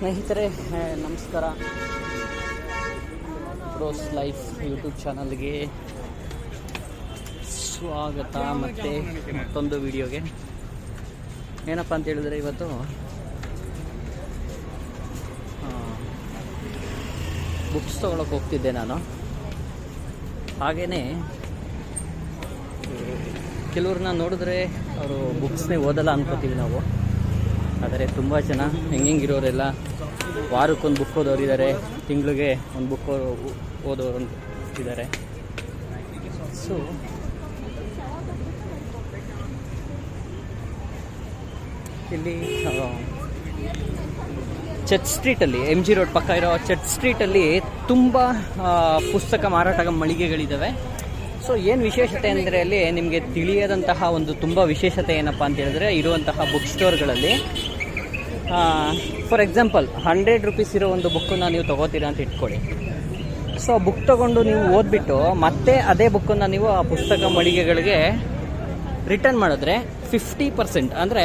ಸ್ನೇಹಿತರೆ ನಮಸ್ಕಾರ. Bros life YouTube ಚಾನಲ್ಗೆ ಸ್ವಾಗತ ಮತ್ತು ಮತ್ತೊಂದು ವಿಡಿಯೋಗೆ ಏನಪ್ಪ ಅಂತ ಹೇಳಿದ್ರೆ ಇವತ್ತು ಬುಕ್ಸ್ ತೊಗೊಳಕ್ಕೆ ಹೋಗ್ತಿದ್ದೆ ನಾನು. ಹಾಗೆಯೇ ಕೆಲವ್ರನ್ನ ನೋಡಿದ್ರೆ ಅವರು ಬುಕ್ಸ್ನೇ ಓದಲ್ಲ ಅನ್ಕೋತೀವಿ ನಾವು. ಆದರೆ ತುಂಬ ಜನ ಹೆಂಗಿರೋರೆಲ್ಲ ವಾರಕ್ಕೊಂದು ಬುಕ್ ಓದೋರು ಇದ್ದಾರೆ ತಿಂಗಳಿಗೆ ಒಂದು ಬುಕ್ ಓದೋರು ಇದ್ದಾರೆ ಸೊ ಇಲ್ಲಿ ಚರ್ಚ್ ಸ್ಟ್ರೀಟಲ್ಲಿ ಎಂ ಜಿ ರೋಡ್ ಪಕ್ಕ ಇರೋ ಚರ್ಚ್ ಸ್ಟ್ರೀಟಲ್ಲಿ ತುಂಬ ಪುಸ್ತಕ ಮಾರಾಟದ ಮಳಿಗೆಗಳಿದ್ದಾವೆ ಸೊ ಏನು ವಿಶೇಷತೆ ಅಂದರೆ ಅಲ್ಲಿ ನಿಮಗೆ ತಿಳಿಯದಂತಹ ಒಂದು ತುಂಬ ವಿಶೇಷತೆ ಏನಪ್ಪ ಅಂತ ಹೇಳಿದ್ರೆ ಇರುವಂತಹ ಬುಕ್ ಸ್ಟೋರ್ಗಳಲ್ಲಿ ಫಾರ್ ಎಕ್ಸಾಂಪಲ್ ಹಂಡ್ರೆಡ್ ರುಪೀಸ್ ಇರೋ ಒಂದು ಬುಕ್ಕನ್ನು ನೀವು ತೊಗೋತೀರಾ ಅಂತ ಇಟ್ಕೊಳ್ಳಿ. ಸೊ ಬುಕ್ ತೊಗೊಂಡು ನೀವು ಓದ್ಬಿಟ್ಟು ಮತ್ತೆ ಅದೇ ಬುಕ್ಕನ್ನು ನೀವು ಆ ಪುಸ್ತಕ ಮಳಿಗೆಗಳಿಗೆ ರಿಟರ್ನ್ ಮಾಡಿದ್ರೆ ಫಿಫ್ಟಿ ಪರ್ಸೆಂಟ್ ಅಂದರೆ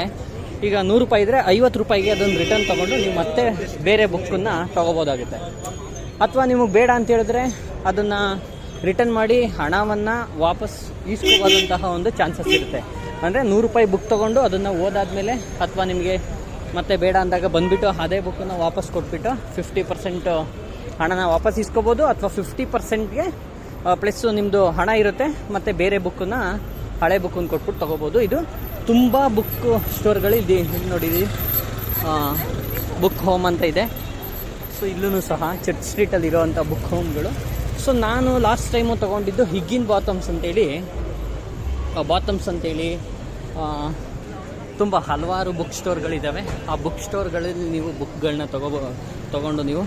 ಈಗ ನೂರು ರೂಪಾಯಿ ಇದ್ದರೆ ಐವತ್ತು ರೂಪಾಯಿಗೆ ಅದನ್ನು ರಿಟರ್ನ್ ತೊಗೊಂಡು ನೀವು ಮತ್ತೆ ಬೇರೆ ಬುಕ್ಕನ್ನು ತೊಗೋಬೋದಾಗುತ್ತೆ. ಅಥವಾ ನಿಮಗೆ ಬೇಡ ಅಂತ ಹೇಳಿದ್ರೆ ಅದನ್ನು ರಿಟರ್ನ್ ಮಾಡಿ ಹಣವನ್ನು ವಾಪಸ್ ಈಸ್ಕೋಬೋದಂತಹ ಒಂದು ಚಾನ್ಸಸ್ ಇರುತ್ತೆ. ಅಂದರೆ ನೂರು ರೂಪಾಯಿ ಬುಕ್ ತೊಗೊಂಡು ಅದನ್ನು ಓದಾದ ಮೇಲೆ ಅಥವಾ ನಿಮಗೆ ಮತ್ತೆ ಬೇಡ ಅಂದಾಗ ಬಂದುಬಿಟ್ಟು ಅದೇ ಬುಕ್ಕನ್ನು ವಾಪಸ್ ಕೊಟ್ಬಿಟ್ಟು ಫಿಫ್ಟಿ ಪರ್ಸೆಂಟು ಹಣನ ವಾಪಸ್ ಇಸ್ಕೋಬೋದು ಅಥವಾ ಫಿಫ್ಟಿ ಪರ್ಸೆಂಟ್ಗೆ ಪ್ಲಸ್ಸು ನಿಮ್ಮದು ಹಣ ಇರುತ್ತೆ, ಮತ್ತು ಬೇರೆ ಬುಕ್ಕನ್ನ ಹಳೆ ಬುಕ್ಕನ್ನು ಕೊಟ್ಬಿಟ್ಟು ತೊಗೋಬೋದು. ಇದು ತುಂಬ ಬುಕ್ ಸ್ಟೋರ್ಗಳು ಇಲ್ಲಿ ನೋಡಿದ್ದೀವಿ ಬುಕ್ ಹೋಮ್ ಅಂತ ಇದೆ. ಸೊ ಇಲ್ಲೂ ಸಹ ಚರ್ಚ್ ಸ್ಟ್ರೀಟಲ್ಲಿ ಇರೋವಂಥ ಬುಕ್ ಹೋಮ್ಗಳು ಸೊ ನಾನು ಲಾಸ್ಟ್ ಟೈಮು ತೊಗೊಂಡಿದ್ದು ಹಿಗ್ಗಿನ್ ಬಾತಮ್ಸ್ ಅಂತೇಳಿ ಬಾತಮ್ಸ್ ಅಂತೇಳಿ ತುಂಬ ಹಲವಾರು ಬುಕ್ ಸ್ಟೋರ್ಗಳಿದ್ದಾವೆ ಆ ಬುಕ್ ಸ್ಟೋರ್ಗಳಲ್ಲಿ ನೀವು ಬುಕ್ಗಳನ್ನ ತಗೋಬೋ ತೊಗೊಂಡು ನೀವು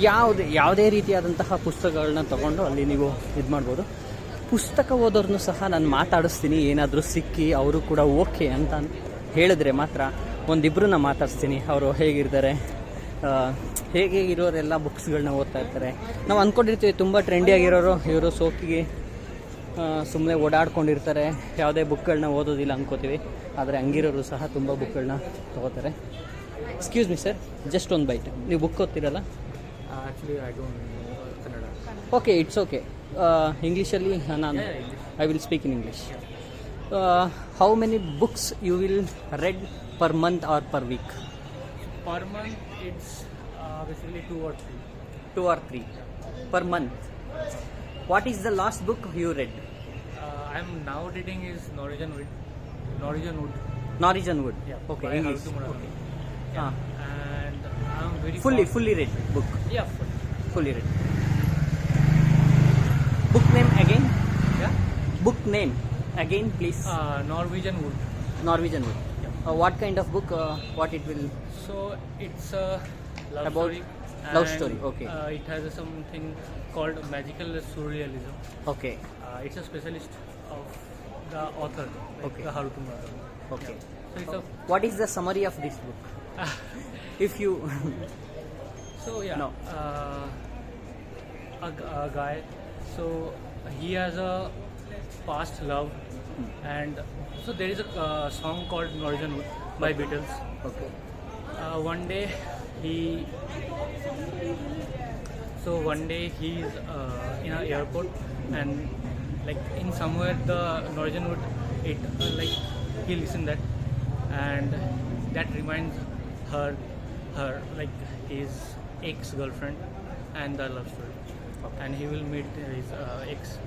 ಯಾವುದೇ ಯಾವುದೇ ರೀತಿಯಾದಂತಹ ಪುಸ್ತಕಗಳನ್ನ ತೊಗೊಂಡು ಅಲ್ಲಿ ನೀವು ಇದು ಮಾಡ್ಬೋದು. ಪುಸ್ತಕ ಓದೋರ್ನು ಸಹ ನಾನು ಮಾತಾಡಿಸ್ತೀನಿ. ಏನಾದರೂ ಸಿಕ್ಕಿ ಅವರು ಕೂಡ ಓಕೆ ಅಂತ ಹೇಳಿದ್ರೆ ಮಾತ್ರ ಒಂದಿಬ್ಬರನ್ನ ಮಾತಾಡಿಸ್ತೀನಿ. ಅವರು ಹೇಗಿರ್ತಾರೆ? ಹೇಗೆ ಇರೋರೆಲ್ಲ ಬುಕ್ಸ್ಗಳನ್ನ ಓದ್ತಾ ಇರ್ತಾರೆ. ನಾವು ಅಂದ್ಕೊಂಡಿರ್ತೀವಿ ತುಂಬ ಟ್ರೆಂಡಿಯಾಗಿರೋರು ಇವರು ಸೋಕಿಗೆ ಸುಮ್ಮನೆ ಓಡಾಡ್ಕೊಂಡಿರ್ತಾರೆ. ಯಾವುದೇ ಬುಕ್ಗಳನ್ನ ಓದೋದಿಲ್ಲ ಅಂದ್ಕೋತೀವಿ ಆದರೆ ಹಂಗಿರೋರು ಸಹ ತುಂಬ ಬುಕ್ಗಳನ್ನ ತೊಗೋತಾರೆ. ಎಕ್ಸ್ಕ್ಯೂಸ್ ಮಿ ಸರ್ ಜಸ್ಟ್ ಒಂದು ಬೈಟ್ ನೀವು ಬುಕ್ ಓದ್ತಿರಲ್ಲ? ಓಕೆ ಇಟ್ಸ್ ಓಕೆ ಇಂಗ್ಲೀಷಲ್ಲಿ ನಾನು I will speak in English how many books you will read per month or per week per month it's two or three two or three per month What is the last book you read? Uh, I'm now reading is Norwegian Wood. Norwegian Wood. Norwegian Wood. Yeah. Okay. English. Okay. Yeah. Ah. And I'm very fully fully read book. Yeah. Fully. Fully read. Book name again. Yeah. Book name again, please. Uh, Norwegian Wood. Norwegian Wood. Yeah. Uh, what kind of book? Uh, what it will? So it's a love about story. love story. Okay. Uh, it has something called magical surrealism Okay. uh, it's a specialist of the author like Okay. the Haruki Murakami Okay. so it's a What is the summary of this book? If you So yeah, No. uh, a, a guy. So he has a past love, and so there is a uh, song called Norwegian Wood by Beatles. okay. Uh, one day he. So one day he's uh, in an airport, and like in somewhere the Norwegian would it uh, like he listened that, and that reminds her, her like his ex girlfriend, and the love story, and he will meet his uh, ex.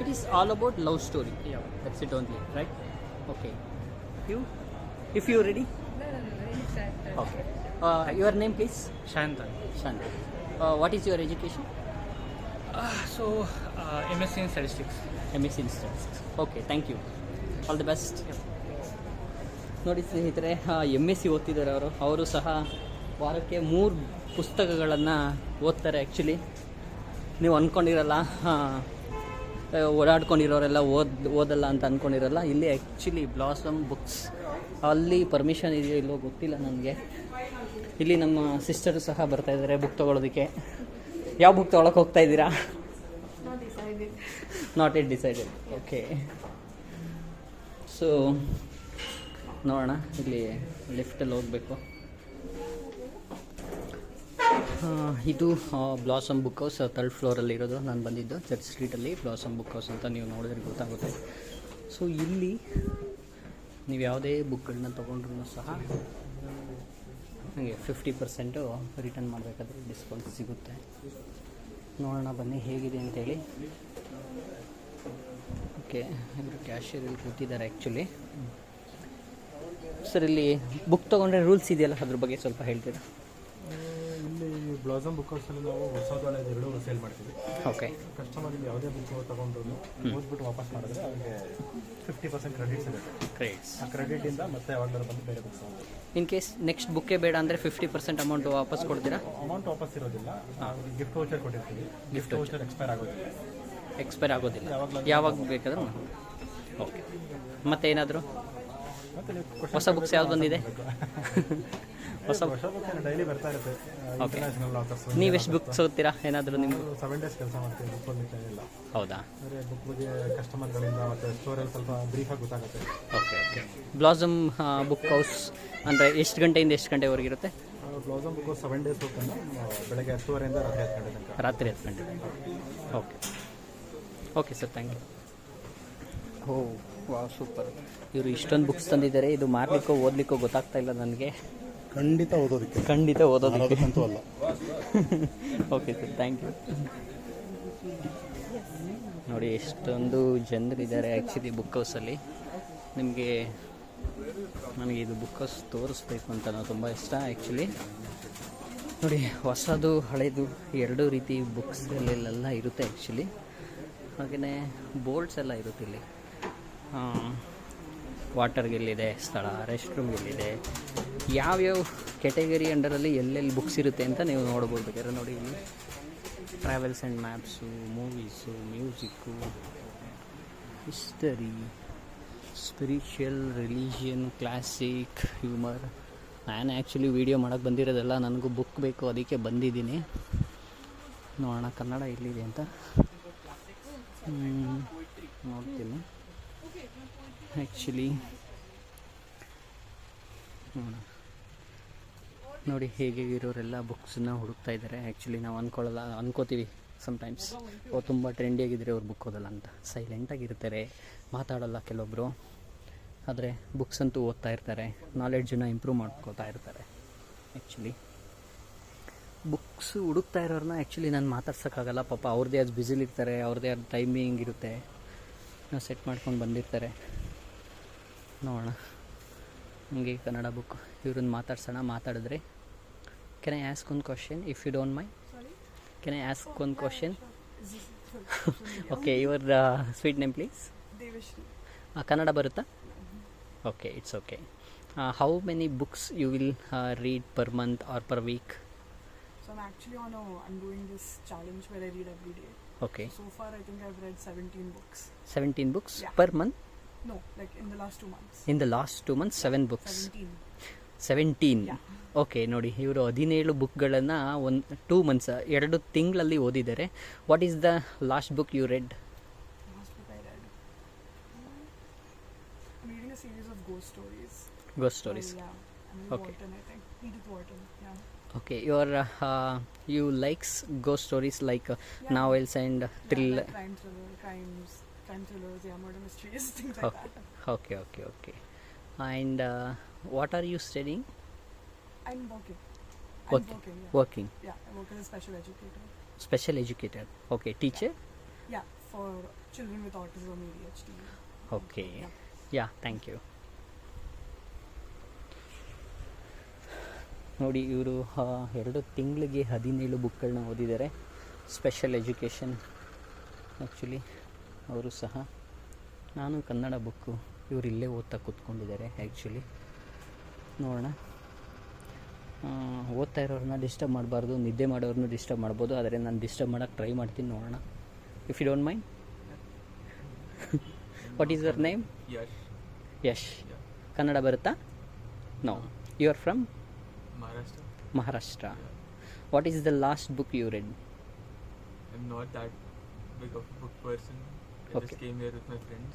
It is all about love story. Yeah. That's it only, right? Okay. You? If you ready? No, no, no. Okay. Uh, your name, please. Shantan. Shanta. Uh, what is your education? Uh, so uh, MSc in statistics. M S instance okay thank you all the best ನೋಡಿ ಸ್ನೇಹಿತರೆ M S C ಓದ್ತಿದ್ದಾರೆ ಅವರು. ಅವರು ಸಹ ವಾರಕ್ಕೆ ಮೂರು ಪುಸ್ತಕಗಳನ್ನು ಓದ್ತಾರೆ actually ನೀವು ಅಂದ್ಕೊಂಡಿರಲ್ಲ ಓಡಾಡ್ಕೊಂಡಿರೋರೆಲ್ಲ ಓದ್ ಓದಲ್ಲ ಅಂತ ಅಂದ್ಕೊಂಡಿರಲ್ಲ ಇಲ್ಲಿ ಆ್ಯಕ್ಚುಲಿ ಬ್ಲಾಸಮ್ ಬುಕ್ಸ್ ಅಲ್ಲಿ ಪರ್ಮಿಷನ್ ಇದೆಯೋ ಇಲ್ಲೋ ಗೊತ್ತಿಲ್ಲ ನನಗೆ. ಇಲ್ಲಿ ನಮ್ಮ ಸಿಸ್ಟರು ಸಹ ಬರ್ತಾ ಇದ್ದಾರೆ ಬುಕ್ ತೊಗೊಳೋದಕ್ಕೆ. ಯಾವ ಬುಕ್ ತೊಗೊಳಕ್ಕೆ ಹೋಗ್ತಾ ಇದ್ದೀರಾ. Not it decided okay so ನೋಡೋಣ ಇಲ್ಲಿ ಲಿಫ್ಟಲ್ಲಿ ಹೋಗಬೇಕು. ಇದು ಬ್ಲಾಸಮ್ ಬುಕ್ ಹೌಸ್ ತರ್ಡ್ ಫ್ಲೋರಲ್ಲಿ ಇರೋದು. ನಾನು ಬಂದಿದ್ದು ಚರ್ಚ್ ಸ್ಟ್ರೀಟಲ್ಲಿ ಬ್ಲಾಸಮ್ ಬುಕ್ ಹೌಸ್ ಅಂತ ನೀವು ನೋಡಿದ್ರೆ ಗೊತ್ತಾಗುತ್ತೆ. ಸೊ ಇಲ್ಲಿ ನೀವು ಯಾವುದೇ ಬುಕ್ಗಳನ್ನ ತೊಗೊಂಡ್ರೂ ಸಹ ನನಗೆ ಫಿಫ್ಟಿ ಪರ್ಸೆಂಟು ರಿಟರ್ನ್ ಮಾಡಬೇಕಾದ್ರೆ ಡಿಸ್ಕೌಂಟ್ ಸಿಗುತ್ತೆ. ನೋಡೋಣ ಬನ್ನಿ ಹೇಗಿದೆ ಅಂತೇಳಿ. ಓಕೆ ಇವರು ಕ್ಯಾಶಿಯರಲ್ಲಿ ಕೂತಿದ್ದಾರೆ ಆ್ಯಕ್ಚುಲಿ ಸರ್ ಇಲ್ಲಿ ಬುಕ್ ತೊಗೊಂಡ್ರೆ ರೂಲ್ಸ್ ಇದೆಯಲ್ಲ ಅದ್ರ ಬಗ್ಗೆ ಸ್ವಲ್ಪ ಹೇಳ್ತೀರಾ? ಬ್ಲಾಸಮ್ ಬುಕ್ ಹೌಸಲ್ಲಿ ನಾವು ಹೊಸದು ಹಳೇದು ಎರಡು ಸೇಲ್ ಮಾಡ್ತೀವಿ. ಓಕೆ ಕಸ್ಟಮರ್ ಇಲ್ಲಿ ಯಾವುದೇ ಬುಕ್ ತಗೊಂಡ್ರು ಓದ್ಬಿಟ್ಟು ವಾಪಸ್ ಮಾಡಿದ್ರೆ ಅವ್ರಿಗೆ ಫಿಫ್ಟಿ ಪರ್ಸೆಂಟ್ ಕ್ರೆಡಿಟ್ ಸಿಗುತ್ತೆ. ಕ್ರೆಡಿಟ್ಸ್ ಆ ಕ್ರೆಡಿಟಿಂದ ಮತ್ತೆ ಯಾವಾಗಾದರೂ ಬಂದು ಬೇರೆ ಬುಕ್ಸ್ ಇನ್ ಕೇಸ್ ನೆಕ್ಸ್ಟ್ ಬುಕ್ಕೇ ಬೇಡ ಅಂದರೆ ಫಿಫ್ಟಿ ಪರ್ಸೆಂಟ್ ಅಮೌಂಟ್ ವಾಪಸ್ ಕೊಡ್ತೀರಾ? ಅಮೌಂಟ್ ವಾಪಸ್ ಇರೋದಿಲ್ಲ. ಗಿಫ್ಟ್ ವೋಚರ್ ಕೊಟ್ಟಿರ್ತೀವಿ. ಗಿಫ್ಟ್ ವೋಚರ್ ಎಕ್ಸ್ಪೈರ್ ಆಗೋದಿಲ್ಲ. ಎಕ್ಸ್ಪೈರ್ ಆಗೋದಿಲ್ಲ. ಯಾವಾಗ ಬೇಕಾದ್ರೂ ಓಕೆ ಮತ್ತೆ ಏನಾದರೂ? ಹೊಸ ಬುಕ್ಸ್ ಯಾವ್ದು ಬಂದಿದೆ? ಹೊಸ ಹೊಸ ಬುಕ್ ಡೈಲಿ ಬರ್ತಾ ಇರುತ್ತೆ. ಇಂಟರ್ನ್ಯಾಷನಲ್ ಆಥರ್ಸ್ ನೀವು ಎಷ್ಟು ಬುಕ್ಸ್ ಓದ್ತೀರಾ? ಏನಾದರೂ ನಿಮ್ಗೆ? ಸೆವೆನ್ ಡೇಸ್ ಕೆಲಸ ಮಾಡ್ತೀವಿ ಬುಕ್ ಓದಲಿಕ್ಕೆ ಇಲ್ಲ. ಹೌದಾ? ಅಂದರೆ ಬುಕ್ ಬಗ್ಗೆ ಕಸ್ಟಮರ್ಗಳಿಂದ ಮತ್ತು ಸ್ಟೋರಲ್ಲಿ ಸ್ವಲ್ಪ ಬ್ರೀಫಾಗಿ ಗೊತ್ತಾಗುತ್ತೆ. Okay okay blossom book house ಅಂದರೆ ಎಷ್ಟು ಗಂಟೆಯಿಂದ ಎಷ್ಟು ಗಂಟೆವರೆಗೆ ಇರುತ್ತೆ? Blossom book seven days open ಬೆಳಗ್ಗೆ ಹತ್ತುವರೆಯಿಂದ ರಾತ್ರಿ ಹತ್ತು ಗಂಟೆ ತನಕ. ರಾತ್ರಿ ಹತ್ತು ಗಂಟೆ okay okay sir thank you oh wow super ಇವರು ಇಷ್ಟೊಂದು ಬುಕ್ಸ್ ತಂದಿದ್ದಾರೆ. ಇದು ಮಾರ್ಲಿಕ್ಕೋ ಓದ್ಲಿಕ್ಕೋ ಗೊತ್ತಾಗ್ತಾ ಇಲ್ಲ ನನಗೆ. ಖಂಡಿತ ಓದೋದಕ್ಕೆ. ಖಂಡಿತ ಓದೋದಕ್ಕೆ. ಅಂತೂ ಅಲ್ಲ. ಓಕೆ ಸರ್ ಥ್ಯಾಂಕ್ ಯು ನೋಡಿ ಎಷ್ಟೊಂದು ಜನರಿದ್ದಾರೆ ಆ್ಯಕ್ಚುಲಿ ಬುಕ್ ಹೌಸಲ್ಲಿ ನಿಮಗೆ ನನಗೆ ಇದು ಬುಕ್ ಹೌಸ್ ತೋರಿಸ್ಬೇಕು ಅಂತ ನಾವು ತುಂಬ ಇಷ್ಟ ಆ್ಯಕ್ಚುಲಿ ನೋಡಿ ಹೊಸದು ಹಳೆಯದು ಎರಡೂ ರೀತಿ ಬುಕ್ಸ್ ಅಲ್ಲೆಲ್ಲ ಇರುತ್ತೆ ಆ್ಯಕ್ಚುಲಿ ಹಾಗೆಯೇ ಬೋರ್ಡ್ಸ್ ಎಲ್ಲ ಇರುತ್ತೆ ಇಲ್ಲಿ. ವಾಟರ್ಗೆಲ್ಲಿದೆ ಸ್ಥಳ ರೆಸ್ಟ್ ರೂಮ್ಗೆಲ್ಲಿದೆ ಯಾವ್ಯಾವ ಕೆಟಗರಿ ಅಂಡರಲ್ಲಿ ಎಲ್ಲೆಲ್ಲಿ ಬುಕ್ಸ್ ಇರುತ್ತೆ ಅಂತ ನೀವು ನೋಡ್ಬೋದು. ಬೇಕಾದ್ರೆ ನೋಡಿ ಇಲ್ಲಿ. Travels and maps movies music history spiritual religion classic humour ನಾನು ಆ್ಯಕ್ಚುಲಿ ವೀಡಿಯೋ ಮಾಡೋಕ್ಕೆ ಬಂದಿರೋದಲ್ಲ ನನಗೂ ಬುಕ್ ಬೇಕು, ಅದಕ್ಕೆ ಬಂದಿದ್ದೀನಿ. ನೋಡೋಣ, ಕನ್ನಡ ಎಲ್ಲಿದೆ ಅಂತ. ನೋಡ್ತೀನಿ. ಆ್ಯಕ್ಚುಲಿ ನೋಡಿ ಹೇಗೆ ಇರೋರೆಲ್ಲ ಬುಕ್ಸನ್ನ ಹುಡುಕ್ತಾ ಇದ್ದಾರೆ. ಆ್ಯಕ್ಚುಲಿ ನಾವು ಅಂದ್ಕೊಳ್ಳಲ್ಲ ಅನ್ಕೋತೀವಿ ಸಮ್ಟೈಮ್ಸ್ ಓ, ತುಂಬ ಟ್ರೆಂಡಿಯಾಗಿದ್ದರೆ ಅವ್ರು ಬುಕ್ ಓದಲ್ಲ ಅಂತ. ಸೈಲೆಂಟಾಗಿರ್ತಾರೆ ಮಾತಾಡಲ್ಲ ಕೆಲವೊಬ್ಬರು ಆದರೆ ಬುಕ್ಸ್ ಅಂತೂ ಓದ್ತಾ ಇರ್ತಾರೆ. ನಾಲೆಡ್ಜನ್ನ ಇಂಪ್ರೂವ್ ಮಾಡ್ಕೋತಾ ಇರ್ತಾರೆ, ಆ್ಯಕ್ಚುಲಿ. ಬುಕ್ಸ್ ಹುಡುಕ್ತಾ ಇರೋರನ್ನ ಆ್ಯಕ್ಚುಲಿ ನಾನು ಮಾತಾಡ್ಸೋಕ್ಕಾಗಲ್ಲ. ಪಾಪ ಅವ್ರದ್ದೇ ಅದು ಬ್ಯುಸಿಲಿರ್ತಾರೆ ಅವ್ರದ್ದೇ ಆದ ಟೈಮಿಂಗ್ ಇರುತ್ತೆ. ಸೆಟ್ ಮಾಡ್ಕೊಂಡು ಬಂದಿರ್ತಾರೆ. ನೋಡೋಣ. ಹಂಗೆ ಕನ್ನಡ ಬುಕ್ ಇವ್ರನ್ನ ಮಾತಾಡ್ಸೋಣ ಮಾತಾಡಿದ್ರೆ. ಕೆನ್ ಐ ಆಸ್ಕ್ ಒಂದು question if you don't mind can I ask ಒಂದು question okay your sweet name please ಹಾಂ ಕನ್ನಡ ಬರುತ್ತಾ? Okay it's okay how many books you will read per month or per week So I'm actually on a, I'm doing this challenge where I read every day. Okay So far I think I've read 17 books. Seventeen books Yeah. Per month No, like in the last two months. In the last two months seven books 17. Seventeen Yeah. Okay ನೋಡಿ ಇವರು ಹದಿನೇಳು ಬುಕ್ಗಳನ್ನು ಒಂದು two months ಎರಡು ತಿಂಗಳಲ್ಲಿ ಓದಿದ್ದಾರೆ what is the last book you read Last book I read. I'm reading a series of ghost stories. Ghost So, yeah. I'm in Okay. Wharton, I think. Edith Wharton. Yeah. Okay your you likes go stories like. Novels and Yeah, thrill like crime thriller, crimes, thrillers, yeah, murder mysteries, things like Okay. that. Okay, okay, okay. And uh, what are you studying? I'm working. I'm Working. working, yeah. Working. Yeah, I work as a special educator. Special educator. Okay, teacher? Yeah, for children with autism, ADHD. Okay. Yeah. Yeah thank you ನೋಡಿ ಇವರು ಎರಡು ತಿಂಗಳಿಗೆ ಹದಿನೇಳು ಬುಕ್ಗಳನ್ನ ಓದಿದ್ದಾರೆ special education actually ಅವರು ಸಹ ನಾನು ಕನ್ನಡ ಬುಕ್ಕು ಇವರು ಇಲ್ಲೇ ಓದ್ತಾ ಕೂತ್ಕೊಂಡಿದ್ದಾರೆ ಆ್ಯಕ್ಚುಲಿ ನೋಡೋಣ. ಓದ್ತಾ ಇರೋರನ್ನ ಡಿಸ್ಟರ್ಬ್ ಮಾಡಬಾರ್ದು ನಿದ್ದೆ ಮಾಡೋರನ್ನ ಡಿಸ್ಟರ್ಬ್ ಮಾಡ್ಬೋದು ಆದರೆ ನಾನು ಡಿಸ್ಟರ್ಬ್ ಮಾಡೋಕ್ಕೆ ಟ್ರೈ ಮಾಡ್ತೀನಿ ನೋಡೋಣ. If you don't mind what is your name Yash. Yash. Kannada ಬರುತ್ತಾ? No you are from Maharashtra. Maharashtra. What is the last book you read I am not that big of book person. I Okay. just came here with my friends.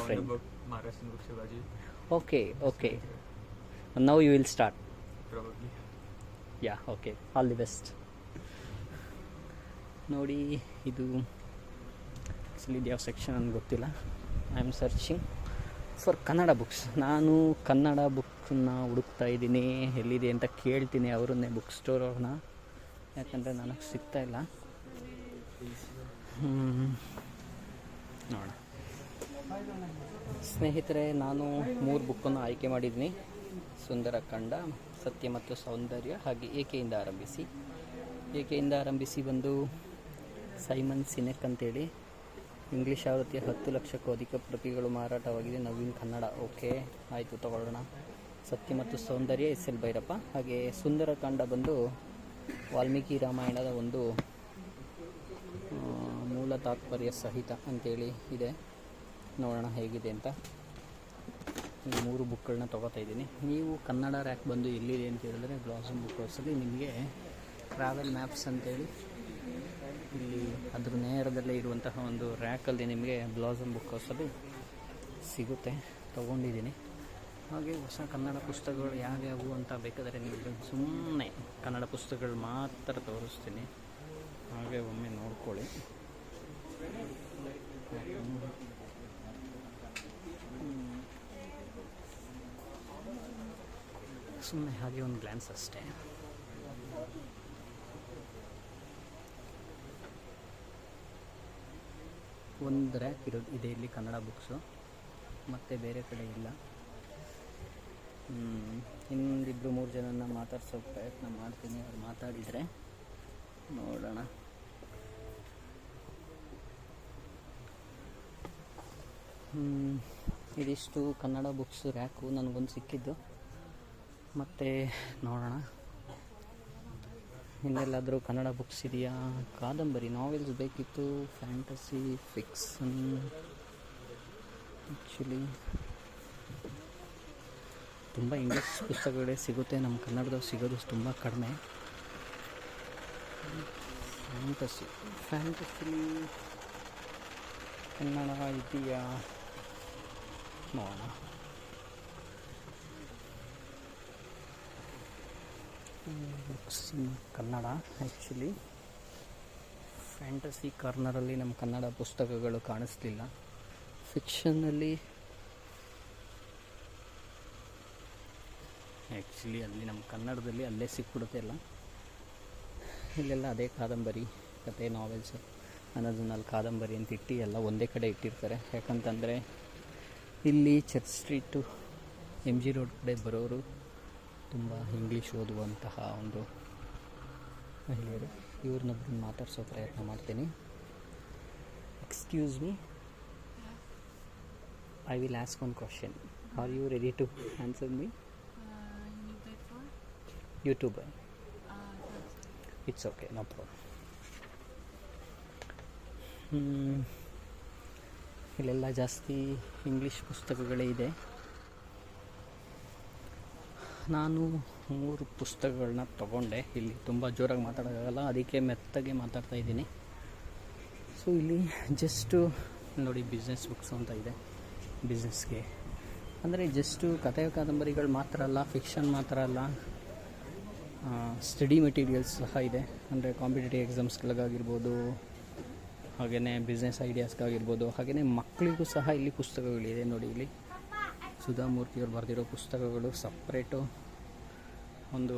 Friend the book Maharashtrian book Shivaji. Okay okay now you will start Probably. Yeah okay all the best ನೋಡಿ ಇದು actually ಯಾವ section ನನಗೆ ಗೊತ್ತಿಲ್ಲ I am searching for Kannada books ನಾನು ಕನ್ನಡ ಬುಕ್ನ ಹುಡುಕ್ತಾ ಇದ್ದೀನಿ ಎಲ್ಲಿದೆ ಅಂತ ಕೇಳ್ತೀನಿ ಅವರನ್ನೇ ಬುಕ್ ಸ್ಟೋರ್ ಅವ್ರನ್ನ. ಯಾಕಂದರೆ ನನಗೆ ಸಿಗ್ತಾ ಇಲ್ಲ. ಹ್ಮ್. ನೋಡೋಣ ಸ್ನೇಹಿತರೆ, ನಾನು ಮೂರು ಬುಕ್ಕನ್ನು ಆಯ್ಕೆ ಮಾಡಿದ್ದೀನಿ. ಸುಂದರ ಕಂಡ, ಸತ್ಯ ಮತ್ತು ಸೌಂದರ್ಯ ಹಾಗೆ ಏಕೆಯಿಂದ ಆರಂಭಿಸಿ. ಏಕೆಯಿಂದ ಆರಂಭಿಸಿ ಬಂದು ಸೈಮನ್ ಸಿನೆಕ್ ಅಂತೇಳಿ. ಇಂಗ್ಲೀಷ್ ಆವೃತ್ತಿಯ ಹತ್ತು ಲಕ್ಷಕ್ಕೂ ಅಧಿಕ ಪ್ರತಿಗಳು ಮಾರಾಟವಾಗಿದೆ. ನವೀನ್ ಕನ್ನಡ. ಓಕೆ, ಆಯಿತು, ತಗೊಳ್ಳೋಣ. ಸತ್ಯ ಮತ್ತು ಸೌಂದರ್ಯ, ಎಸ್ ಎಲ್ ಭೈರಪ್ಪ. ಹಾಗೆ ಸುಂದರ ಕಾಂಡ ಬಂದು ವಾಲ್ಮೀಕಿ ರಾಮಾಯಣದ ಒಂದು ಮೂಲ ತಾತ್ಪರ್ಯ ಸಹಿತ ಅಂತೇಳಿ ಇದೆ. ನೋಡೋಣ ಹೇಗಿದೆ ಅಂತ. ಈ ಮೂರು ಬುಕ್ಗಳನ್ನ ತೊಗೋತಾ ಇದ್ದೀನಿ. ನೀವು ಕನ್ನಡ ರ್ಯಾಕ್ ಬಂದು ಎಲ್ಲಿದೆ ಅಂತ ಹೇಳಿದ್ರೆ ಬ್ಲಾಸಮ್ ಬುಕ್ ಹೌಸಲ್ಲಿ ನಿಮಗೆ ಟ್ರಾವೆಲ್ ಮ್ಯಾಪ್ಸ್ ಅಂತೇಳಿ ಇಲ್ಲಿ ಅದ್ರ ನೇರದಲ್ಲೇ ಇರುವಂತಹ ಒಂದು ರ್ಯಾಕಲ್ಲಿ ನಿಮಗೆ ಬ್ಲಾಸಮ್ ಬುಕ್ ಹೌಸಲ್ಲಿ ಸಿಗುತ್ತೆ. ತೊಗೊಂಡಿದ್ದೀನಿ. ಹಾಗೆ ಹೊಸ ಕನ್ನಡ ಪುಸ್ತಕಗಳು ಯಾವ್ಯಾವು ಅಂತ ಬೇಕಾದರೆ ನಿಮಗೆ ಸುಮ್ಮನೆ ಕನ್ನಡ ಪುಸ್ತಕಗಳು ಮಾತ್ರ ತೋರಿಸ್ತೀನಿ. ಹಾಗೆ ಒಮ್ಮೆ ನೋಡ್ಕೊಳ್ಳಿ. ಸುಮ್ಮನೆ ಹಾಗೆ ಒಂದು ಗ್ಲ್ಯಾನ್ಸ್ ಅಷ್ಟೇ. ಒಂದು ರ್ಯಾಕ್ ಇರೋದು, ಇದೆ ಇಲ್ಲಿ ಕನ್ನಡ ಬುಕ್ಸು ಮತ್ತು ಬೇರೆ ಕಡೆ ಇಲ್ಲ. ಇನ್ನೊಂದಿಬ್ಬರು ಮೂರು ಜನನ ಮಾತಾಡ್ಸೋ ಪ್ರಯತ್ನ ಮಾಡ್ತೀನಿ. ಅವ್ರು ಮಾತಾಡಿದರೆ ನೋಡೋಣ. ಇದಿಷ್ಟು ಕನ್ನಡ ಬುಕ್ಸ್ ರ್ಯಾಕು ನನಗೊಂದು ಸಿಕ್ಕಿದ್ದು. ಮತ್ತು ನೋಡೋಣ. ಇನ್ನೆಲ್ಲಾದರೂ ಕನ್ನಡ ಬುಕ್ಸ್ ಇದೆಯಾ? ಕಾದಂಬರಿ ನಾವೆಲ್ಸ್ ಬೇಕಿತ್ತು ಫ್ಯಾಂಟಸಿ ಫಿಕ್ಸನ್ ಆ್ಯಕ್ಚುಲಿ ತುಂಬ ಇಂಗ್ಲೀಷ್ ಪುಸ್ತಕಗಳೇ ಸಿಗುತ್ತೆ. ನಮ್ಮ ಕನ್ನಡದವ್ರು ಸಿಗೋದು ತುಂಬ ಕಡಿಮೆ. ಫ್ಯಾಂಟಸಿ ಫ್ಯಾಂಟಸಿ ಕನ್ನಡ ಇದೆಯಾ? ನೋಡೋಣ books in Kannada actually fantasy ಕಾರ್ನರಲ್ಲಿ ನಮ್ಮ ಕನ್ನಡ ಪುಸ್ತಕಗಳು ಕಾಣಿಸ್ತಿಲ್ಲ ಫಿಕ್ಷನ್ನಲ್ಲಿ ಆ್ಯಕ್ಚುಲಿ ಅಲ್ಲಿ ನಮ್ಮ ಕನ್ನಡದಲ್ಲಿ ಅಲ್ಲೇ ಸಿಕ್ಬಿಡುತ್ತೆ ಎಲ್ಲ. ಇಲ್ಲೆಲ್ಲ ಅದೇ ಕಾದಂಬರಿ, ಕತೆ ನಾವೆಲ್ಸು ಅನ್ನೋದನ್ನ ಅಲ್ಲಿ ಕಾದಂಬರಿ ಅಂತ ಇಟ್ಟು ಎಲ್ಲ ಒಂದೇ ಕಡೆ ಇಟ್ಟಿರ್ತಾರೆ. ಯಾಕಂತಂದರೆ ಇಲ್ಲಿ Church Street M G road ಕಡೆ ಬರೋರು ತುಂಬ ಇಂಗ್ಲೀಷ್ ಓದುವಂತಹ ಒಂದು ಮಹಿಳೆಯರು. ಇವ್ರನ್ನೊಬ್ಬರು ಮಾತಾಡಿಸೋ ಪ್ರಯತ್ನ ಮಾಡ್ತೀನಿ. Excuse me I will ask one question are you ready to answer me YouTuber it's okay no problem ಇಲ್ಲೆಲ್ಲ ಜಾಸ್ತಿ ಇಂಗ್ಲೀಷ್ ಪುಸ್ತಕಗಳೇ ಇದೆ. ನಾನು ಮೂರು ಪುಸ್ತಕಗಳನ್ನ ತಗೊಂಡೆ. ಇಲ್ಲಿ ತುಂಬ ಜೋರಾಗಿ ಮಾತಾಡೋಕ್ಕಾಗಲ್ಲ. ಅದಕ್ಕೆ ಮೆತ್ತಗೆ ಮಾತಾಡ್ತಾ ಇದ್ದೀನಿ. ಸೊ ಇಲ್ಲಿ ಜಸ್ಟು ನೋಡಿ ಬಿಸ್ನೆಸ್ ಬುಕ್ಸ್ ಅಂತ ಇದೆ. ಬಿಸ್ನೆಸ್ಗೆ ಅಂದರೆ ಜಸ್ಟು ಕಥೆ ಕಾದಂಬರಿಗಳು ಮಾತ್ರ ಅಲ್ಲ ಫಿಕ್ಷನ್ ಮಾತ್ರ ಅಲ್ಲ. ಸ್ಟಡಿ ಮೆಟೀರಿಯಲ್ಸ್ ಸಹ ಇದೆ. ಅಂದರೆ ಕಾಂಪಿಟೇಟಿವ್ ಎಕ್ಸಾಮ್ಸ್ಗಳಿಗಾಗಿರ್ಬೋದು ಹಾಗೆಯೇ ಬಿಸ್ನೆಸ್ ಐಡಿಯಾಸ್ಗಾಗಿರ್ಬೋದು ಹಾಗೆಯೇ ಮಕ್ಕಳಿಗೂ ಸಹ ಇಲ್ಲಿ ಪುಸ್ತಕಗಳಿದೆ ನೋಡಿ ಇಲ್ಲಿ. ಸುಧಾಮೂರ್ತಿಯವರು ಬರೆದಿರೋ ಪುಸ್ತಕಗಳು ಸಪ್ರೇಟು ಒಂದು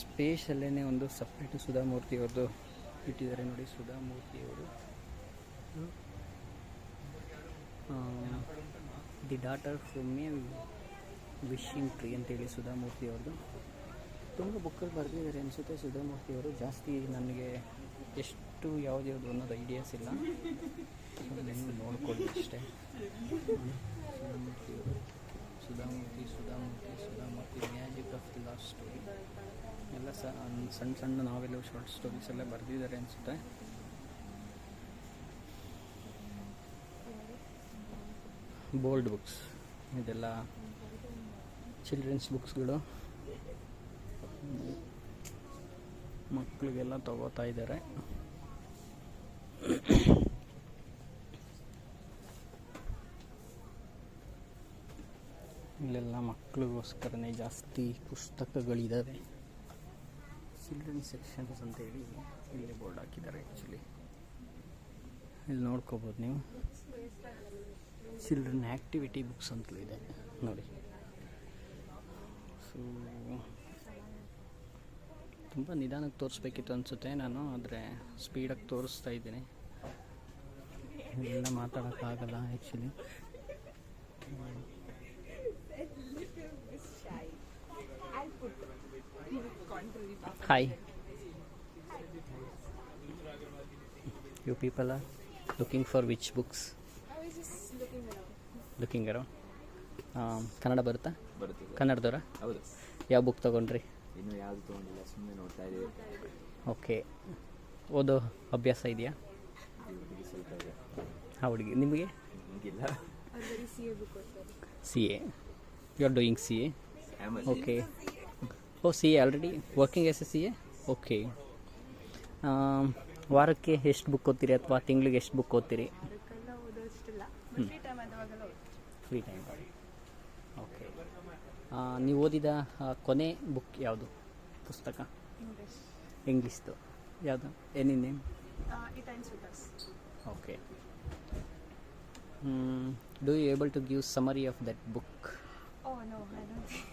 ಸ್ಪೇಷಲ್ಲೇ ಒಂದು ಸಪ್ರೇಟು ಸುಧಾಮೂರ್ತಿಯವ್ರದ್ದು ಇಟ್ಟಿದ್ದಾರೆ ನೋಡಿ ಸುಧಾಮೂರ್ತಿಯವರು the daughter from a wishing tree ಅಂತೇಳಿ ಸುಧಾಮೂರ್ತಿಯವ್ರದ್ದು ತುಂಬ ಬುಕ್ಕಲ್ಲಿ ಬರೆದಿದ್ದಾರೆ ಅನಿಸುತ್ತೆ. ಸುಧಾಮೂರ್ತಿಯವರು ಜಾಸ್ತಿ ನನಗೆ ಎಷ್ಟು ಯಾವ್ದು ಯಾವುದು ಅನ್ನೋದು ಐಡಿಯಾಸ್ ಇಲ್ಲ. ನೋಡ್ಕೊಳ್ಳಿ ಅಷ್ಟೇ. Sudha Murthy Sudha Murthy Sudha Murthy magic of the story ಎಲ್ಲ ಸಣ್ಣ ಸಣ್ಣ ನಾವೆಲ್ಲ ಶಾರ್ಟ್ ಸ್ಟೋರೀಸ್ ಎಲ್ಲ ಬರೆದಿದ್ದಾರೆ ಅನಿಸುತ್ತೆ. ಬೋಲ್ಡ್ ಬುಕ್ಸ್ ಇದೆಲ್ಲ ಚಿಲ್ಡ್ರನ್ಸ್ ಬುಕ್ಸ್ಗಳು ಮಕ್ಕಳಿಗೆಲ್ಲ ತಗೋತಾ ಇದ್ದಾರೆ. ಇಲ್ಲೆಲ್ಲ ಮಕ್ಕಳಿಗೋಸ್ಕರನೇ ಜಾಸ್ತಿ ಪುಸ್ತಕಗಳಿದ್ದಾವೆ ಚಿಲ್ಡ್ರನ್ ಸೆಕ್ಷನ್ಸ್ ಅಂತ ಹೇಳಿ ಇಲ್ಲಿ ಬೋರ್ಡ್ ಹಾಕಿದ್ದಾರೆ ಆ್ಯಕ್ಚುಲಿ ಇಲ್ಲಿ ನೋಡ್ಕೋಬೋದು ನೀವು. ಚಿಲ್ಡ್ರನ್ ಆ್ಯಕ್ಟಿವಿಟಿ ಬುಕ್ಸ್ ಅಂತಲೂ ಇದೆ, ನೋಡಿ. ಸೊ ತುಂಬ ನಿಧಾನಕ್ಕೆ ತೋರಿಸ್ಬೇಕಿತ್ತು ಅನಿಸುತ್ತೆ ನಾನು, ಆದರೆ ಸ್ಪೀಡಾಗಿ ತೋರಿಸ್ತಾ ಇದ್ದೀನಿ. ಎಲ್ಲ ಮಾತಾಡೋಕ್ಕಾಗಲ್ಲ actually hi you people are looking for which books looking arrow Kannada ಬರುತ್ತಾ? ಬರುತ್ತೆ ಕನ್ನಡದವರ ಹೌದು. ಯಾವ ಬುಕ್ ತೊಗೊಂಡ್ರಿ? ಇನ್ನು ಯಾವುದು ತೊಗೊಂಡಿಲ್ಲ ಸುಮ್ಮನೆ ನೋಡ್ತಾ ಇದ್ದೀವಿ ಓಕೆ ಓದೋ ಅಭ್ಯಾಸ ಇದೆಯಾ? ಆ ಹುಡುಗಿ. ನಿಮಗೆ? ಹಿಂಗಿಲ್ಲ C A. You are doing C A okay oh C A already working as a C A okay ವಾರಕ್ಕೆ ಎಷ್ಟು ಬುಕ್ ಓದ್ತೀರಿ ಅಥವಾ ತಿಂಗಳಿಗೆ ಎಷ್ಟು ಬುಕ್ ಓದ್ತೀರಿ? ಫ್ರೀ ಟೈಮ್ ಓಕೆ ನೀವು ಓದಿದ ಕೊನೆ ಬುಕ್ ಯಾವುದು? ಪುಸ್ತಕ? ಇಂಗ್ಲೀಷ್ದು ಯಾವುದು? Any name it ends with us. Okay do you able to give summary of that book Oh no, I don't think.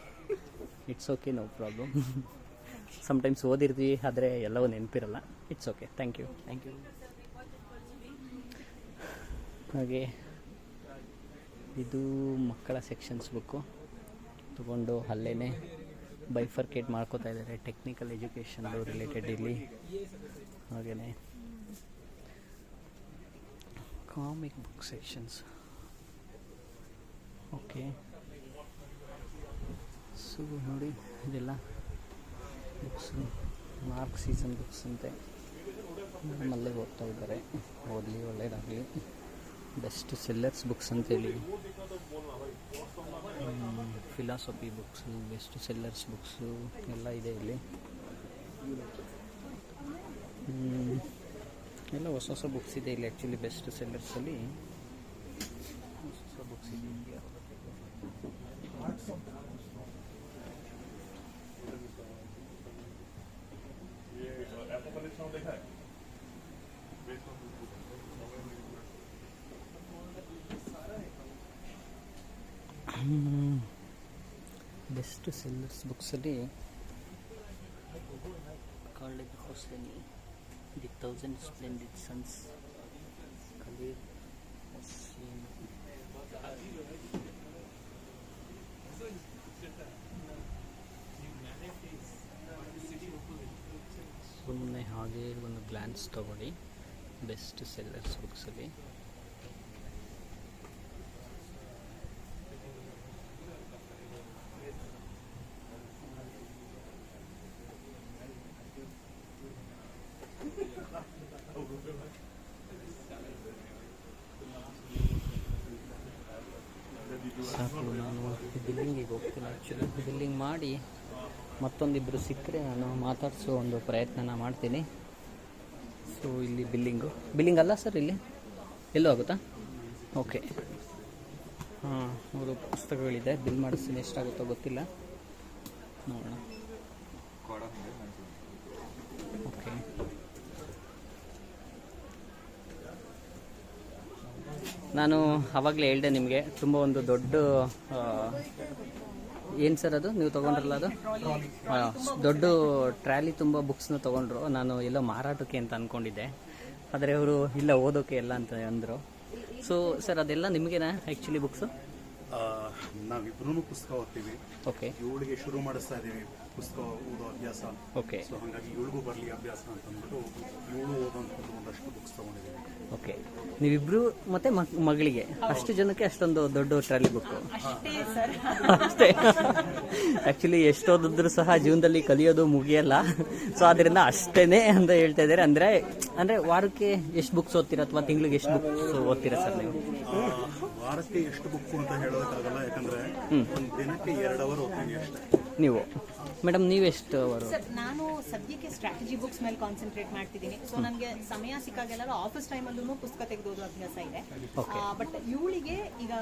Okay no problem sometimes ಓದಿರ್ತೀವಿ ಆದರೆ ಎಲ್ಲವೂ ನೆನಪಿರಲ್ಲ. It's okay thank you thank you ಹಾಗೆ ಇದು ಮಕ್ಕಳ sections book ತಗೊಂಡು ಅಲ್ಲೇ bifurcate ಮಾಡ್ಕೋತಾ ಇದ್ದಾರೆ technical ಎಜುಕೇಷನ್ದು related ಇಲ್ಲಿ. ಹಾಗೆಯೇ comic book sections. Okay so ನೋಡಿ, ಇದೆಲ್ಲ ಬುಕ್ಸು ಮಾರ್ಕ್ ಸೀಸನ್ ಬುಕ್ಸ್ ಅಂತೆ. ನಮ್ಮಲ್ಲೇ ಓದ್ತಾ ಇದ್ದಾರೆ. ಓದಲಿ, ಒಳ್ಳೇದಾಗಲಿ. ಬೆಸ್ಟ್ ಸೆಲ್ಲರ್ಸ್ ಬುಕ್ಸ್ ಅಂತೇಳಿ philosophy books best sellers books ಎಲ್ಲ ಇದೆ ಇಲ್ಲಿ. ಎಲ್ಲ ಹೊಸ ಹೊಸ ಬುಕ್ಸ್ ಇದೆ ಇಲ್ಲಿ ಆ್ಯಕ್ಚುಲಿ ಬೆಸ್ಟ್ ಸೆಲ್ಲರ್ಸಲ್ಲಿ ಹೊಸ ಹೊಸ ಬುಕ್ಸ್ ಇದೆ ಇಲ್ಲಿ. Best sellers ಬುಕ್ಸಲ್ಲಿ called Hosseini thousand splendid suns Khalid has seen ಸುಮ್ಮನೆ ಹಾಗೆ ಒಂದು ಗ್ಲಾನ್ಸ್ ತಗೊಳ್ಳಿ ಬೆಸ್ಟ್ ಸೆಲ್ಲರ್ಸ್ ಬುಕ್ಸಲ್ಲಿ ಸಾಕು ನಾನು ಬಿಲ್ಲಿಂಗಿಗೆ ಹೋಗ್ತೀನಿ ಆ್ಯಕ್ಚುಲಿ ಬಿಲ್ಲಿಂಗ್ ಮಾಡಿ ಮತ್ತೊಂದಿಬ್ಬರು ಸಿಕ್ಕರೆ ನಾನು ಮಾತಾಡಿಸೋ ಒಂದು ಪ್ರಯತ್ನನ ಮಾಡ್ತೀನಿ. ಸೊ ಇಲ್ಲಿ ಬಿಲ್ಲಿಂಗು ಬಿಲ್ಲಿಂಗ್ ಅಲ್ಲ ಸರ್ ಇಲ್ಲಿ? ಎಲ್ಲೂ ಆಗುತ್ತಾ? ಓಕೆ ಹಾಂ ಮೂರು ಪುಸ್ತಕಗಳಿದೆ. ಬಿಲ್ ಮಾಡಿಸ್ತೀನಿ. ಎಷ್ಟಾಗುತ್ತೋ ಗೊತ್ತಿಲ್ಲ. ನೋಡೋಣ. ಓಕೆ ನಾನು ಆವಾಗಲೇ ಹೇಳಿದೆ ನಿಮಗೆ, ತುಂಬ ಒಂದು ದೊಡ್ಡ ಏನು ಸರ್ ಅದು? ನೀವು ತಗೊಂಡ್ರಲ್ಲ ಅದು? ದೊಡ್ಡ ದೊಡ್ಡ ತುಂಬಾ ತುಂಬ ಬುಕ್ಸ್ನ ತಗೊಂಡ್ರು. ನಾನು ಎಲ್ಲೋ ಮಾರಾಟಕ್ಕೆ ಅಂತ ಅಂದ್ಕೊಂಡಿದ್ದೆ ಆದರೆ ಅವರು ಇಲ್ಲ ಓದೋಕೆ ಎಲ್ಲ ಅಂತ ಅಂದರು. ಸೊ ಸರ್ ಅದೆಲ್ಲ ನಿಮಗೇನಾ ಆ್ಯಕ್ಚುಲಿ ಬುಕ್ಸು ನಾವಿಬ್ರು ಪುಸ್ತಕ ಓದ್ತೀವಿ. ಓಕೆ ಇವಳಿಗೆ ಶುರು ಮಾಡಿಸ್ತಾ ಇದೀವಿ ಪುಸ್ತಕ ಓದೋ ಅಭ್ಯಾಸ. ಓಕೆ ಸೊ ಹಾಗಾಗಿ ಇವಳಿಗೂ ಬರಲಿ ಅಭ್ಯಾಸ ಅಂತ ಅಂದ್ಬಿಟ್ಟು ಇವಳು ಓದೋ ಒಂದಷ್ಟು ಬುಕ್ಸ್ ತಗೊಂಡಿದ್ದೀವಿ ಓಕೆ ನೀವಿಬ್ರು ಮತ್ತೆ ಮಗಳಿಗೆ. ಅಷ್ಟು ಜನಕ್ಕೆ ಅಷ್ಟೊಂದು ದೊಡ್ಡ ಟ್ರಾಲಿ ಬುಕ್ ಅಷ್ಟೇ ಆಕ್ಚುಲಿ ಎಷ್ಟು ಓದಿದ್ರು ಸಹ ಜೀವನದಲ್ಲಿ ಕಲಿಯೋದು ಮುಗಿಯಲ್ಲ. ಸೊ ಅದರಿಂದ ಅಷ್ಟೇನೆ ಅಂತ ಹೇಳ್ತಾ ಇದ್ದಾರೆ. ಅಂದ್ರೆ ಅಂದ್ರೆ ವಾರಕ್ಕೆ ಎಷ್ಟು ಬುಕ್ಸ್ ಓದ್ತೀರಾ ಅಥವಾ ತಿಂಗಳಿಗೆ ಎಷ್ಟು ಬುಕ್ಸ್ ಓದ್ತೀರಾ ಸರ್ ನೀವು? ವಾರಕ್ಕೆ ಎಷ್ಟು ಬುಕ್ ಅಂತ ಹೇಳೋದಕ್ಕಾಗಲ್ಲ ಯಾಕಂದ್ರೆ ಒಂದು ದಿನಕ್ಕೆ ಎರಡು ಅವರ್ ಓದ್ತೀನಿ ಅಷ್ಟೇ. ನೀವು? ಮೇಡಮ್ ನೀವು ಎಷ್ಟು ಅವರು? ಸರ್ ನಾನು ಸದ್ಯಕ್ಕೆ ಸ್ಟ್ರಾಟಜಿ ಬುಕ್ಸ್ ಮೇಲೆ ಕಾನ್ಸಂಟ್ರೇಟ್ ಮಾಡ್ತಿದ್ದೀನಿ. ಸೊ ನನಗೆ ಸಮಯ ಸಿಕ್ಕಾಗೆಲ್ಲ ಆಫೀಸ್ ಟೈಮಲ್ಲೂ ಪುಸ್ತಕ ತೆಗೆದೋದು ಅಭ್ಯಾಸ ಇದೆ. ಬಟ್ ಇವಳಿಗೆ ಈಗ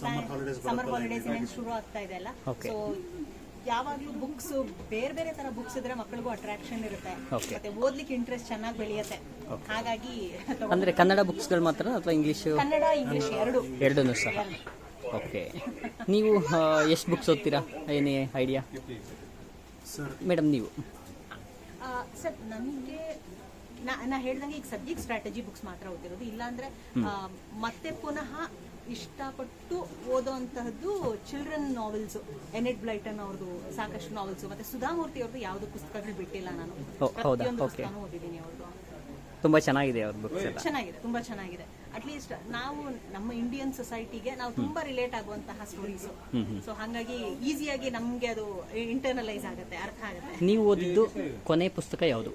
ಸಮ್ಮರ್ ಹಾಲಿಡೇಸ್. ಶುರು ಆಗ್ತಾ ಇದೆ ಅಲ್ಲ. ಸೊ ಯಾವಾಗ್ಲೂ ಬುಕ್ಸ್ ಬೇರೆ ಬೇರೆ ತರ ಬುಕ್ಸ್ ಇದ್ರೆ ಮಕ್ಕಳಿಗೂ ಅಟ್ರಾಕ್ಷನ್ ಇರುತ್ತೆ. ಮತ್ತೆ ಓದ್ಲಿಕ್ಕೆ ಇಂಟ್ರೆಸ್ಟ್ ಚೆನ್ನಾಗಿ ಬೆಳೆಯುತ್ತೆ. ಹಾಗಾಗಿ ಅಂದ್ರೆ ಅಂದರೆ ಕನ್ನಡ ಬುಕ್ಸ್ಗಳು ಮಾತ್ರ ಅಥವಾ ಇಂಗ್ಲಿಷ್ ಕನ್ನಡ ಇಂಗ್ಲಿಷ್ ಎರಡು. ಎರಡನ್ನೂ ಸಹ. ಓಕೆ ನೀವು ಎಷ್ಟು ಬುಕ್ಸ್ ಓದ್ತೀರಾ? ಏನೇ ಐಡಿಯಾ ಸರ್ ಮೇಡಮ್ ನೀವು. ಸರ್ ನನಗೆ ನಾ ನಾ ಹೇಳ್ದಂಗೆ ಈಗ ಸದ್ಯಕ್ಕೆ ಸ್ಟ್ರಾಟಜಿ ಬುಕ್ಸ್ ಮಾತ್ರ ಓದಿರೋದು ಇಲ್ಲಾಂದ್ರೆ ಆ, ಮತ್ತೆ ಪುನಃ ಇಷ್ಟಪಟ್ಟು ಓದೋಂತಹದ್ದು ಚಿಲ್ಡ್ರನ್ ನಾವೆಲ್ಸ್ ಎನೆಟ್ ಬ್ಲೈಟನ್ ಅವ್ರದ್ದು ಸಾಕಷ್ಟು ನಾವೆಲ್ಸ್ ಮತ್ತೆ ಸುಧಾಮೂರ್ತಿ ಅವ್ರದ್ದು ಯಾವ್ದು ಪುಸ್ತಕಗಳು ಬಿಟ್ಟಿಲ್ಲ ನಾನು? ಪ್ರತಿಯೊಂದು ಪುಸ್ತಕನೂ ಓದಿದ್ದೀನಿ ಅವ್ರದ್ದು ತುಂಬಾ ಚೆನ್ನಾಗಿದೆ ಅವ್ರ ಬುಕ್ಸ್ ಎಲ್ಲ. ಚೆನ್ನಾಗಿದೆ ತುಂಬಾ ಚೆನ್ನಾಗಿದೆ. ಅಟ್ಲೀಸ್ಟ್ ನಾವು ನಮ್ಮ ಇಂಡಿಯನ್ ಸೊಸೈಟಿಗೆ ನಾವು ತುಂಬಾ ರಿಲೇಟ್ ಆಗುವಂತಹ ಸ್ಟೋರೀಸ್ ಸೊ ಹಾಗಾಗಿ ಈಸಿಯಾಗಿ ನಮ್ಗೆ ಅದು ಇಂಟರ್ನಲೈಸ್ ಆಗುತ್ತೆ ಅರ್ಥ ಆಗುತ್ತೆ. ನೀವು ಓದಿದ್ದು ಕೊನೆ ಪುಸ್ತಕ ಯಾವುದು?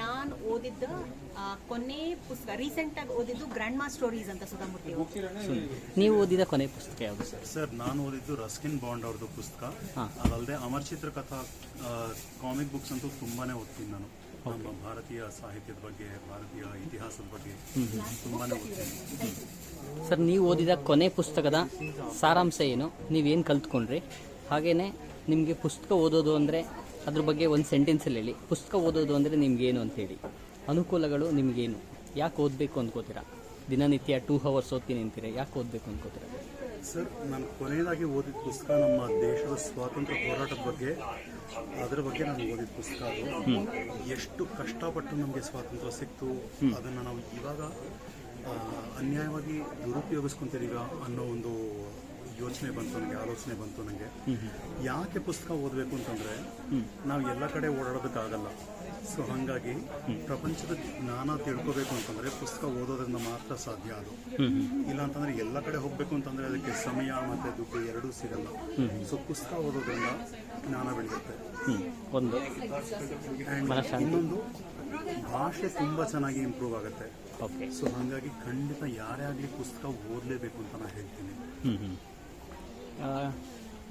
ನಾನು ಓದಿದ್ದ ಕೊನೆ ಪುಸ್ತಕ ರೀಸೆಂಟ್ ಆಗಿ ಓದಿದ್ದು ಗ್ರ್ಯಾಂಡ್ ಮಾ ಸ್ಟೋರೀಸ್ ಅಂತ ಸುಧಾಮೂರ್ತಿ ನೀವು ಓದಿದ ಕೊನೆ ಪುಸ್ತಕ ಯಾವುದು ಸರ್? ಸರ್ ನಾನು ಓದಿದ್ದು ರಸ್ಕಿನ್ ಬಾಂಡ್ ಅವ್ರದ್ದು ಪುಸ್ತಕ. ಅದಲ್ಲದೆ ಅಮರ್ ಚಿತ್ರ ಕಥಾ ಕಾಮಿಕ್ ಬುಕ್ಸ್ ಅಂತೂ ತುಂಬಾನೇ ಓದ್ತೀನಿ ನಾನು. ನಮ್ಮ ಭಾರತೀಯ ಸಾಹಿತ್ಯದ ಬಗ್ಗೆ, ಭಾರತೀಯ ಇತಿಹಾಸದ ಬಗ್ಗೆ ತುಂಬಾನೇ ಸರ್, ನೀವು ಓದಿದ ಕೊನೆ ಪುಸ್ತಕದ ಸಾರಾಂಶ ಏನು? ನೀವೇನು ಕಲ್ತ್ಕೊಂಡ್ರಿ? ಹಾಗೇನೆ ನಿಮಗೆ ಪುಸ್ತಕ ಓದೋದು ಅಂದರೆ ಅದ್ರ ಬಗ್ಗೆ ಒಂದು ಸೆಂಟೆನ್ಸಲ್ಲಿ ಹೇಳಿ. ಪುಸ್ತಕ ಓದೋದು ಅಂದರೆ ನಿಮ್ಗೇನು ಅಂತೇಳಿ ಅನುಕೂಲಗಳು ನಿಮಗೇನು? ಯಾಕೆ ಓದಬೇಕು ಅಂದ್ಕೋತೀರಾ ದಿನನಿತ್ಯ ಟೂ ಅವರ್ಸ್ ಓದ್ತೀನಿ ಅಂತೀರಾ? ಯಾಕೆ ಓದಬೇಕು ಅಂದ್ಕೋತೀರಾ ಸರ್ ನಾನು ಕೊನೆಯದಾಗಿ ಓದಿದ ಪುಸ್ತಕ ನಮ್ಮ ದೇಶದ ಸ್ವಾತಂತ್ರ್ಯ ಹೋರಾಟದ ಬಗ್ಗೆ ಅದರ ಬಗ್ಗೆ ನಾನು ಓದಿದ ಪುಸ್ತಕ ಅದು. ಎಷ್ಟು ಕಷ್ಟಪಟ್ಟು ನಮಗೆ ಸ್ವಾತಂತ್ರ್ಯ ಸಿಕ್ತು ಅದನ್ನು ನಾವು ಇವಾಗ ಅನ್ಯಾಯವಾಗಿ ದುರುಪಯೋಗಿಸ್ಕೊಂತಿದೀವ ಅನ್ನೋ ಒಂದು ಯೋಚನೆ ಬಂತು ನನಗೆ ಆಲೋಚನೆ ಬಂತು ನನಗೆ. ಯಾಕೆ ಪುಸ್ತಕ ಓದಬೇಕು ಅಂತಂದ್ರೆ ನಾವು ಎಲ್ಲ ಕಡೆ ಓಡಾಡೋದಕ್ಕಾಗಲ್ಲ. ಸೊ ಹಾಗಾಗಿ ಪ್ರಪಂಚದ ಜ್ಞಾನ ತಿಳ್ಕೋಬೇಕು ಅಂತಂದ್ರೆ ಪುಸ್ತಕ ಓದೋದ್ರಿಂದ ಮಾತ್ರ ಸಾಧ್ಯ ಅದು. ಇಲ್ಲ ಅಂತಂದ್ರೆ ಎಲ್ಲ ಕಡೆ ಹೋಗ್ಬೇಕು ಅಂತಂದ್ರೆ ಅದಕ್ಕೆ ಸಮಯ ಮತ್ತೆ ದುಡ್ಡು ಎರಡೂ ಸಿಗಲ್ಲ. ಸೊ ಪುಸ್ತಕ ಓದೋದ್ರಿಂದ ಜ್ಞಾನ ಬೆಳೆಯುತ್ತೆ. ಒಂದು. ಇನ್ನೊಂದು ಭಾಷೆ ತುಂಬಾ ಚೆನ್ನಾಗಿ ಇಂಪ್ರೂವ್ ಆಗುತ್ತೆ. ಸೊ ಹಾಗಾಗಿ ಖಂಡಿತ ಯಾರೇ ಆಗಲಿ ಪುಸ್ತಕ ಓದಲೇಬೇಕು ಅಂತ ನಾನು ಹೇಳ್ತೀನಿ.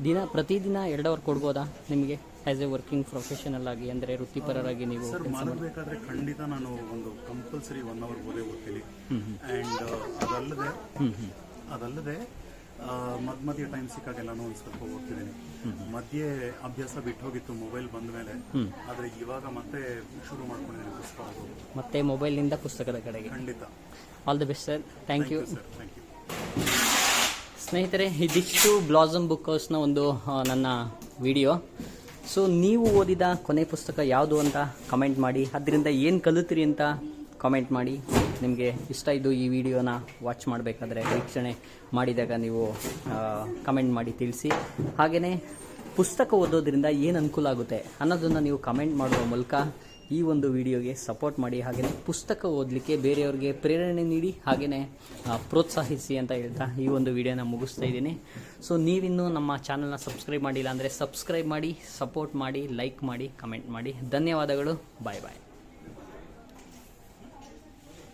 ದಿನ ಪ್ರತಿದಿನ ಎರಡು ಅವರ್ ಕೊಡ್ಬೋದಾ ನಿಮಗೆ? ಆ್ಯಸ್ ಎ ವರ್ಕಿಂಗ್ ಪ್ರೊಫೆಷನಲ್ ಆಗಿ ಅಂದರೆ ವೃತ್ತಿಪರರಾಗಿ ನೀವು ಮಾಡಬೇಕಾದ್ರೆ ಖಂಡಿತ ನಾನು ಒಂದು ಕಂಪಲ್ಸರಿ ಒನ್ ಅವರ್ ಓದೇ ಓದ್ತೀನಿ. ಆ್ಯಂಡ್ ಅದಲ್ಲದೆ ಅದಲ್ಲದೆ ಮದ್ ಮಧ್ಯ ಮಧ್ಯ ಟೈಮ್ ನಾನು ಒಂದು ಸ್ವಲ್ಪ ಓದ್ತಿದ್ದೀನಿ. ಮಧ್ಯೆ ಅಭ್ಯಾಸ ಬಿಟ್ಟು ಹೋಗಿತ್ತು ಮೊಬೈಲ್ ಬಂದ ಮೇಲೆ ಆದರೆ ಇವಾಗ ಮತ್ತೆ ಶುರು ಮಾಡ್ಕೊಂಡಿದ್ದೀನಿ ಪುಸ್ತಕ ಮತ್ತೆ ಮತ್ತೆ ಮೊಬೈಲ್ನಿಂದ ಪುಸ್ತಕದ ಕಡೆಗೆ. ಖಂಡಿತ. All the best sir thank you sir thank you ಸ್ನೇಹಿತರೆ ಇದಿಷ್ಟು ಬ್ಲಾಸಮ್ ಬುಕ್ ಹೌಸ್ನ ಒಂದು ನನ್ನ ವಿಡಿಯೋ ಸೊ ನೀವು ಓದಿದ ಕೊನೆ ಪುಸ್ತಕ ಯಾವುದು ಅಂತ ಕಮೆಂಟ್ ಮಾಡಿ. ಅದರಿಂದ ಏನು ಕಲಿತೀರಿ ಅಂತ ಕಮೆಂಟ್ ಮಾಡಿ. ನಿಮಗೆ ಇಷ್ಟ ಇದ್ದು ಈ ವಿಡಿಯೋನ ವಾಚ್ ಮಾಡಬೇಕಾದ್ರೆ ವೀಕ್ಷಣೆ ಮಾಡಿದಾಗ ನೀವು ಕಮೆಂಟ್ ಮಾಡಿ ತಿಳಿಸಿ. ಹಾಗೆಯೇ ಪುಸ್ತಕ ಓದೋದ್ರಿಂದ ಏನು ಅನುಕೂಲ ಆಗುತ್ತೆ ಅನ್ನೋದನ್ನು ನೀವು ಕಮೆಂಟ್ ಮಾಡುವ ಮೂಲಕ ಈ ಒಂದು ವಿಡಿಯೋಗೆ ಸಪೋರ್ಟ್ ಮಾಡಿ ಹಾಗೆಯೇ ಪುಸ್ತಕ ಓದಲಿಕ್ಕೆ ಬೇರೆಯವ್ರಿಗೆ ಪ್ರೇರಣೆ ನೀಡಿ ಹಾಗೆಯೇ ಪ್ರೋತ್ಸಾಹಿಸಿ ಅಂತ ಹೇಳ್ತಾ ಈ ಒಂದು ವಿಡಿಯೋನ ಮುಗಿಸ್ತಾ ಇದ್ದೀನಿ. ಸೊ ನೀವಿನ್ನೂ ನಮ್ಮ ಚಾನಲ್ನ ಸಬ್ಸ್ಕ್ರೈಬ್ ಮಾಡಿಲ್ಲ ಅಂದರೆ ಸಬ್ಸ್ಕ್ರೈಬ್ ಮಾಡಿ ಸಪೋರ್ಟ್ ಮಾಡಿ ಲೈಕ್ ಮಾಡಿ ಕಮೆಂಟ್ ಮಾಡಿ. ಧನ್ಯವಾದಗಳು. ಬಾಯ್ ಬಾಯ್